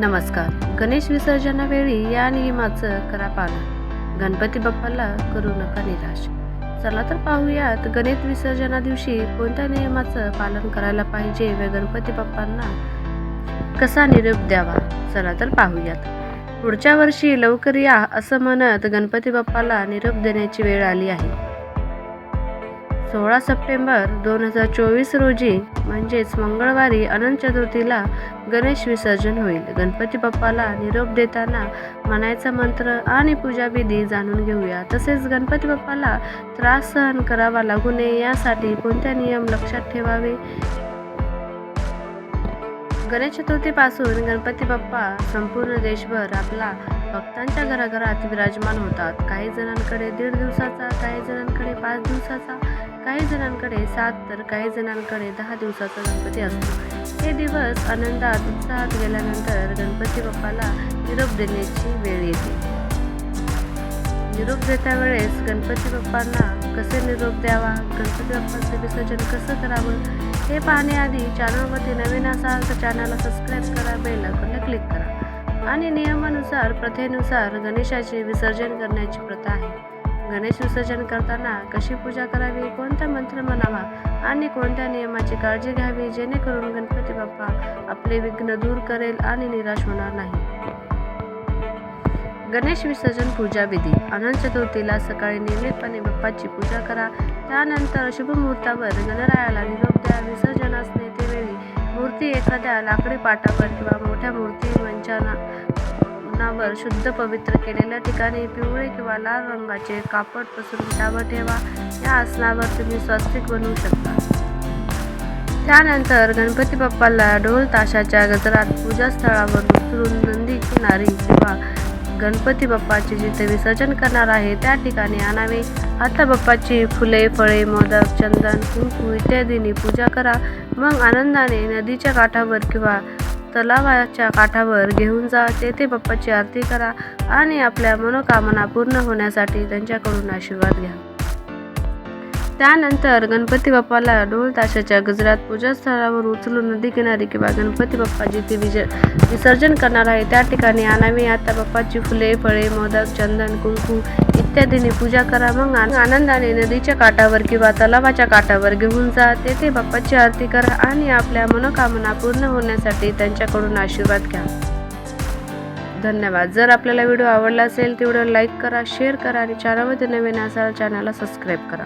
नमस्कार. गणेश विसर्जनावेळी या नियमाचं करा पालन. गणपती बाप्पाला करू नका निराश. चला तर पाहूयात गणेश विसर्जना दिवशी कोणत्या नियमाचं पालन करायला पाहिजे? व गणपती बाप्पांना कसा निरोप द्यावा? चला तर पाहूयात. पुढच्या वर्षी लवकर या असं म्हणत गणपती बाप्पाला निरोप देण्याची वेळ आली आहे. सोळा सप्टेंबर दोन हजार चोवीस रोजी म्हणजेच मंगळवारी अनंत चतुर्थीला गणेश विसर्जन होईल. गणपती बाप्पाला निरोप देताना म्हणायचा मंत्र आणि पूजाविधी जाणून घेऊया. तसेच गणपती बाप्पाला त्रास सहन करावा लागू नये यासाठी कोणत्या नियम लक्षात ठेवावे? गणेश चतुर्थीपासून गणपती बाप्पा संपूर्ण देशभर आपला भक्तांच्या घराघरात विराजमान होतात. काही जणांकडे दीड दिवसाचा काही जणांकडे पाच दिवसाचा काही जणांकडे सात तर काही जणांकडे दहा दिवसाचा गणपती असतो. हे दिवस आनंदात उत्साहात गेल्यानंतर गणपती बाप्पाला निरोप देण्याची वेळ येते. निरोप देता वेळेस गणपती बाप्पांना कसे निरोप द्यावा? गणपती बाप्पांचे विसर्जन कसं करावं? हे पाहण्याआधी चॅनलमध्ये नवीन असाल तर चॅनलला सबस्क्राईब करा बेल आयकॉनला क्लिक करा. आणि नियमानुसार प्रथेनुसार गणेशाचे विसर्जन करण्याची प्रथा आहे. गणेश विसर्जन करताना कशी पूजा करावी कोणता मंत्र म्हणावा आणि कोणत्या नियमाची काळजी घ्यावी जेणेकरून गणपती बाप्पा आपले विघ्न दूर करेल आणि निराश होणार नाही? गणेश विसर्जन पूजा विधी. अनंत चतुर्थीला सकाळी नियमितपणे बाप्पाची पूजा करा. त्यानंतर शुभ मुहूर्तावर गणरायाला निरोप द्या. विसर्जनास नेते मूर्ती एखाद्या लाकडी पाटावर किंवा मोठ्या मूर्ती मंचानावर शुद्ध पवित्र केलेल्या ठिकाणी पिवळे किंवा लाल रंगाचे कापड पसरून त्यावर ठेवा. या आसनावर तुम्ही स्वस्तिक बनवू शकता. त्यानंतर गणपती बाप्पाला ढोल ताशाच्या गजरात पूजास्थळावर उतरून नंदी किनारी किंवा गणपती बाप्पाचे जिथे विसर्जन करणार आहे त्या ठिकाणी आणावे. आता बाप्पाची फुले फळे मोदक चंदन कुंकू इत्यादींनी पूजा करा. मग आनंदाने नदीच्या काठावर किंवा तलावाच्या काठावर घेऊन जा. तेथे बाप्पाची आरती करा आणि आपल्या मनोकामना पूर्ण होण्यासाठी त्यांच्याकडून आशीर्वाद घ्या. त्यानंतर गणपती बाप्पाला ढोल ताशाच्या गजरात पूजास्थळावर उचलून नदी किनारी किंवा गणपती बाप्पा जिथे विज विसर्जन करणार आहे त्या ठिकाणी आणावी. आता बाप्पाची फुले फळे मोदक चंदन कुंकू इत्यादीने पूजा करा. मग आनंदाने नदीच्या काठावर किंवा तलावाच्या काठावर घेऊन जा. तेथे बाप्पाची आरती करा आणि आपल्या मनोकामना पूर्ण होण्यासाठी त्यांच्याकडून आशीर्वाद घ्या. धन्यवाद. जर आपल्याला व्हिडिओ आवडला असेल तेवढं लाईक करा शेअर करा आणि चॅनलमध्ये नवीन असाल चॅनलला सबस्क्राईब करा.